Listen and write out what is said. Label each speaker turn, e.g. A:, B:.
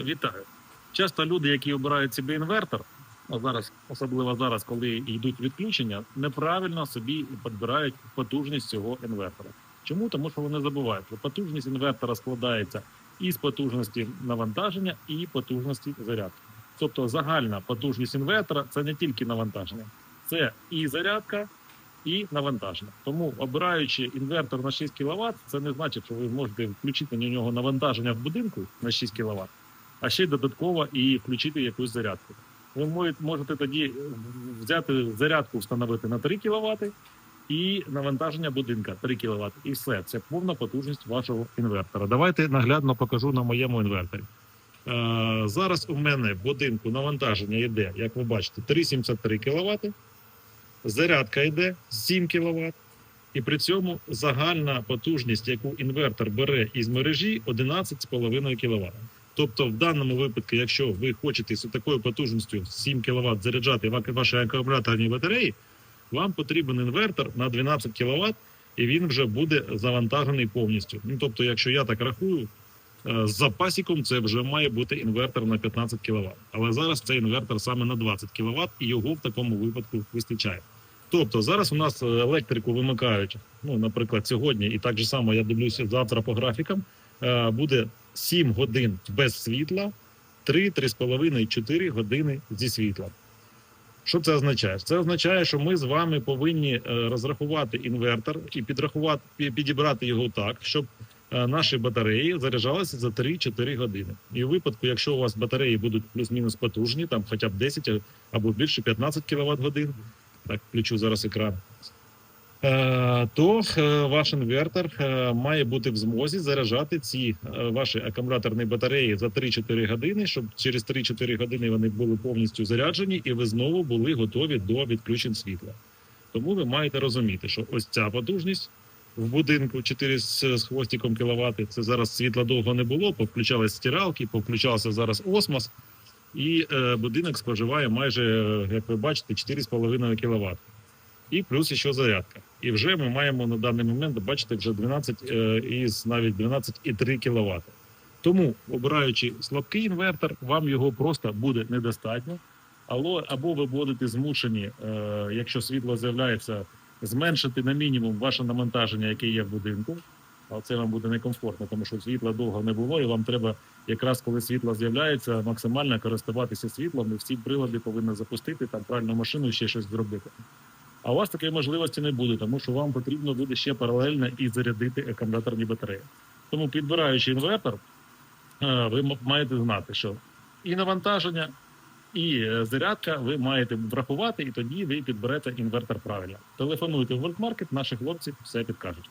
A: Вітаю. Часто люди, які обирають собі інвертор, а зараз, особливо зараз, коли йдуть відключення, неправильно собі підбирають потужність цього інвертора. Чому? Тому що вони забувають, що потужність інвертора складається із потужності навантаження і потужності зарядки. Тобто загальна потужність інвертора це не тільки навантаження, це і зарядка, і навантаження. Тому обираючи інвертор на 6 кВт, це не значить, що ви можете включити на нього навантаження в будинку на 6 кВт, а ще й додатково і включити якусь зарядку. Ви можете- тоді взяти зарядку, встановити на 3 кВт і навантаження будинка 3 кВт. І все, це повна потужність вашого інвертора. Давайте наглядно покажу на моєму інверторі. Е, зараз у мене в будинку навантаження йде, як ви бачите, 3,73 кВт, зарядка йде 7 кВт, і при цьому загальна потужність, яку інвертор бере із мережі, 11,5 кВт. Тобто, в даному випадку, якщо ви хочете з такою потужністю 7 кВт заряджати ва- ваші акумуляторні батареї, вам потрібен інвертор на 12 кВт, і він вже буде завантажений повністю. Ну тобто, якщо я так рахую, е, з запасіком це вже має бути інвертор на 15 кВт. Але зараз це інвертор саме на 20 кВт, і його в такому випадку вистачає. Тобто зараз у нас електрику вимикають, ну, наприклад, сьогодні, і так же само я дивлюся завтра по графікам. е, Буде 7 годин без світла, 3, 3,5, 4 години зі світлом. Що це означає? Це означає, що ми з вами повинні е, розрахувати інвертор і підрахувати, пі- підібрати його так, щоб е, наші батареї заряджалися за 3-4 години. І у випадку, якщо у вас батареї будуть плюс-мінус потужні, там хоча б 10 або більше 15 кВт годин, так, включу зараз екран. Е, То е, ваш інвертор е, має бути в змозі заряджати ці ваші акумуляторні батареї за 3-4 години, щоб через 3-4 години вони були повністю заряджені, і ви знову були готові до відключень світла. Тому ви маєте розуміти, що ось ця потужність в будинку 4 з, хвостиком кіловати. Це зараз світла довго не було. Повключались стиралки, повключався зараз осмос, і будинок споживає майже, як ви бачите, 4,5 кВт. І плюс ще зарядка. І вже ми маємо на даний момент, бачите, вже 12 е, із навіть 12,3 кВт. Тому, обираючи слабкий інвертор, вам його просто буде недостатньо. Або, або ви будете змушені, е, якщо світло з'являється, зменшити на мінімум ваше навантаження, яке є в будинку. А це вам буде некомфортно, тому що світла довго не було, і вам треба, якраз коли світло з'являється, максимально користуватися світлом, і всі прилади повинні запустити, там пральну машину і ще щось зробити. А у вас такої можливості не буде, тому що вам потрібно буде ще паралельно і зарядити акумуляторні батареї. Тому, підбираючи інвертор, е, ви маєте знати, що і навантаження, і е, зарядка ви маєте врахувати, і тоді ви підберете інвертор правильно. Телефонуйте в Вольтмаркет, наші хлопці все підкажуть.